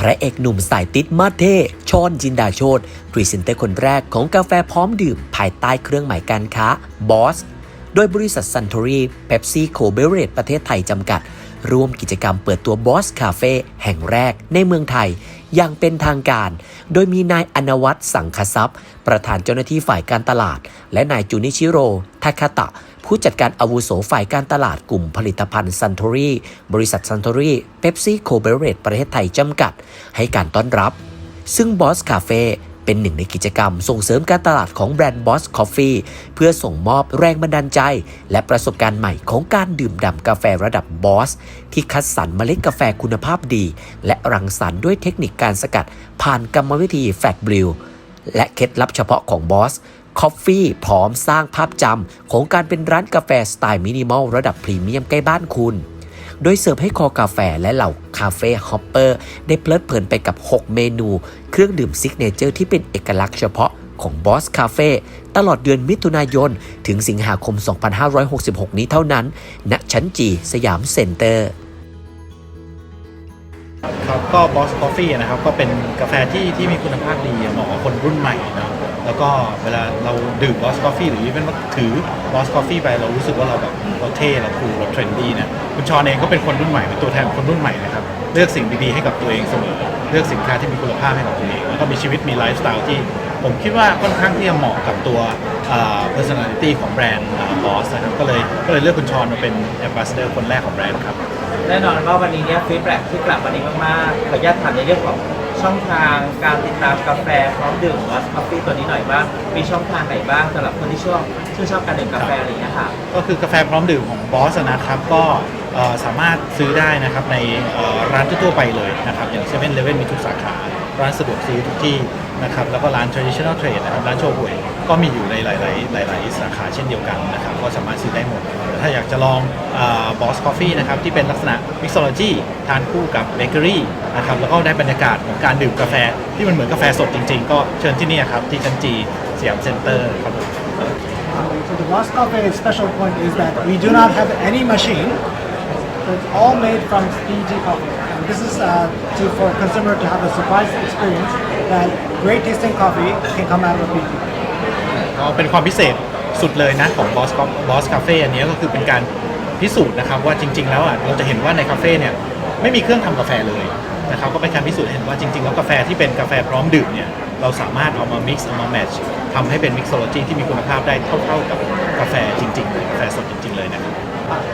พระเอกหนุ่มสายติดมาเทชอนจินดาโชตพรีเซนเตอร์คนแรกของกาแฟพร้อมดื่ม ภายใต้เครื่องหมายการค้าบอสโดยบริษัทซัน t ต r รีเพปซี่โคเบเรตประเทศไทยจำกัด ร่วมกิจกรรมเปิดตัวบอสคาเฟ่แห่งแรกในเมืองไทย อย่างเป็นทางการ โดยมีนายอนวัตสังคทรัพย์ ประธานเจ้าหน้าที่ฝ่ายการตลาด และนายจูนิชิโร่ทาคาตะ ผู้จัดการอาวุโสฝ่ายการตลาดกลุ่มผลิตภัณฑ์ซัน t ต r รีบริษัทซัน t ต r รีเปปซี่โคเบเรตประเทศไทยจำกัด ให้การต้อนรับ ซึ่งบอสคาเฟ่ เป็นหนึ่งในกิจกรรมส่งเสริมการตลาดของแบรนด์บอส c o f ฟ e เพื่อส่งมอบแรงบันดาลใจ และประสบการณ์ใหม่ของการดื่มด่ำกาแฟระดับบอสที่คัดสรรเมล็ดกาแฟคุณภาพดี และรังสรรค์ด้วยเทคนิคการสกัด ผ่านกรรมวิธีแฟตบลิวและเคล็ดลับเฉพาะของบอสคอฟฟี่พร้อมสร้างภาพจำของการเป็นร้านกาแฟสไตล์มินิมอลระดับพรีเมียมใกล้บ้านคุณ โดยเสิร์ฟให้คอกาแฟและเหล่าคาเฟ่ฮอปเปอร์ได้เพลิดเพลินไปกับ 6 เมนู เครื่องดื่มซิกเนเจอร์ที่เป็นเอกลักษณ์เฉพาะของบอสคาเฟ่ตลอดเดือนมิถุนายน ถึงสิงหาคม 2566 นี้เท่านั้น ณ ชั้นจี สยามเซ็นเตอร์ครับก็ Boss Coffee นะครับ ก็เป็นกาแฟที่ที่มีคุณภาพดีเหมาะกับคนรุ่นใหม่นะ แล้วก็เวลาเราดื่ม Boss Coffee หรือเป็นว่าถือ Boss Coffee ไปเรารู้สึกว่าเราแบบเราเท่เราคูลเราเทรนดี้นะคุณชอนเองก็เป็นคนรุ่นใหม่เป็นตัวแทนคนรุ่นใหม่นะครับเลือกสิ่งดีๆให้กับตัวเองเสมอ เลือกสินค้าที่มีคุณภาพให้กับตัวเองแล้วก็มีชีวิตมีไลฟ์สไตล์ที่ผมคิดว่าค่อนข้างที่จะเหมาะกับตัวอ่า personality ของแบรนด์บอสนะครับก็เลยก็เลยเลือกคุณชอนมาเป็น ambassador คนแรกของแบรนด์ครับแน่นอนว่าวันนี้เนี่ยฟีดแบ็กที่กลับวันนี้มากๆขออนุญาตถามในเรื่องของ ช่องทางการติดตามกาแฟพร้อมดื่มวอสคอฟฟี่ตัวนี้หน่อยบ้างมีช่องทางไหนบ้างสำหรับคนที่ชอบชื่นชอบการดื่มกาแฟอะไรอย่างเงี้ยค่ะ ก็คือกาแฟพร้อมดื่มของบอสนะครับก็เอ่อสามารถซื้อได้นะครับในเอ่อร้านทั่วๆไปเลยนะครับอย่างเซเว่นเลเว่นมีทุกสาขา ร้านสะดวกซื้อทุกที่นะครับแล้วก็ร้าน traditional trade นะครับร้านโชห่วยก็มีอยู่ในหลาย ๆ หลาย ๆ สาขาเช่นเดียวกันนะครับก็สามารถซื้อได้หมด ถ้าอยากจะลองบอส coffee นะครับที่เป็นลักษณะ mixology ทานคู่กับเบเกอรี่นะครับแล้วก็ได้บรรยากาศของการดื่มกาแฟ ที่มันเหมือนกาแฟสดจริง ๆ ก็เชิญที่นี่ครับที่ชั้นจีสยามเซ็นเตอร์ครับผม So the Boss Coffee special point is that we do not have any machine. So it's all made from PG coffee. And this is uh, to, for consumer to have a surprise experience that great tasting coffee can come out of PG. ก็เป็นความพิเศษสุดเลยนะของ Boss Boss Cafe อันนี้ก็คือเป็นการพิสูจน์นะครับว่าจริง ๆ แล้วอะเราจะเห็นว่าในคาเฟ่เนี่ยไม่มีเครื่องทำกาแฟเลยนะครับก็เป็นการพิสูจน์เห็นว่าจริง ๆ แล้วกาแฟที่เป็นกาแฟพร้อมดื่มเนี่ยเราสามารถเอามา mix เอามา match ทำให้เป็น mixology ที่มีคุณภาพได้เท่าๆกับกาแฟจริงๆเลยกาแฟสดจริงๆเลยนะครับ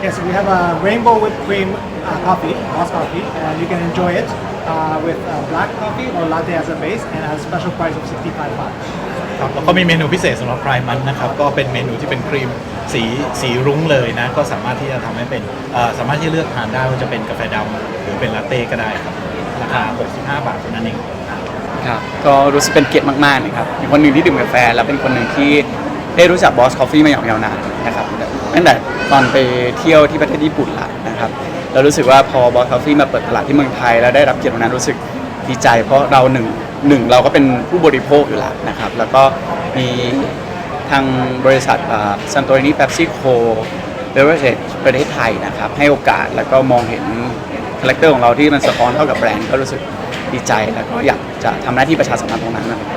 yes, we have a rainbow whipped cream uh, coffee, Boss coffee, and you can enjoy it uh, with uh, black coffee or latte as a base and at a special price of 65 baht. ครับแล้วก็มีเมนูพิเศษสำหรับพรายมันนะครับก็เป็นเมนูที่เป็นครีมสีสีรุ้งเลยนะ ก็สามารถที่จะทำให้เป็นเอ่อสามารถที่จะเลือกทานได้ว่าจะเป็นกาแฟดำหรือเป็นลาเต้ก็ได้ครับราคา 65 บาทเท่านั้นเองครับก็รู้สึกเป็นเกียรติมากๆนะครับเป็นคนหนึ่งที่ดื่มกาแฟ และเป็นคนหนึ่งที่ได้รู้จักบอส c o f ฟ e มาอย่างยาวนานนะครับตั้งแต่ตอนไปเที่ยวที่ประเทศญี่ปุ่นละนะครับเรารู้สึกว่าพอบอส c o f ฟ e มาเปิดตลาดที่เมืองไทย แล้วได้รับเกียรติตรงนั้นรู้สึกดีใจ เพราะเราหนึ่งหนึ่งเราก็เป็นผู้บริโภคอยู่แล้วนะครับ แล้วก็มีทางบริษัทซันโตรินีเ e ปซี่โคเบเวอร์เจประเทศไทยนะครับ ให้โอกาสแล้วก็มองเห็นคาแรคเตอร์ของเราที่มันสะท้อนเข้ากับแบรนด์ก็รู้สึกดีใจแล้วก็อยากจะทำหน้าที่ประชาสัมพันธ์ตรงนั้นนะครับ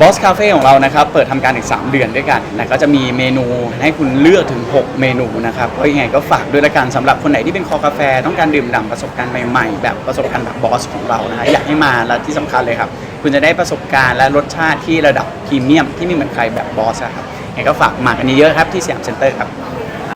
บอสคาเฟ่ของเรานะครับเปิดทำการอีก 3 เดือนด้วยกันนะก็จะมีเมนูให้คุณเลือกถึง 6 เมนูนะครับก็ยังไงก็ฝากด้วยละกันสำหรับคนไหนที่เป็นคอกาแฟ ต้องการดื่มด่ำประสบการณ์ใหม่ๆ แบบประสบการณ์แบบบอสของเรานะฮะอยากให้มาและที่สำคัญเลยครับ คุณจะได้ประสบการณ์และรสชาติที่ระดับพรีเมียมที่ไม่เหมือนใครแบบบอสอะครับยังไงก็ฝากมากันเยอะๆครับที่สยามเซ็นเตอร์ครับ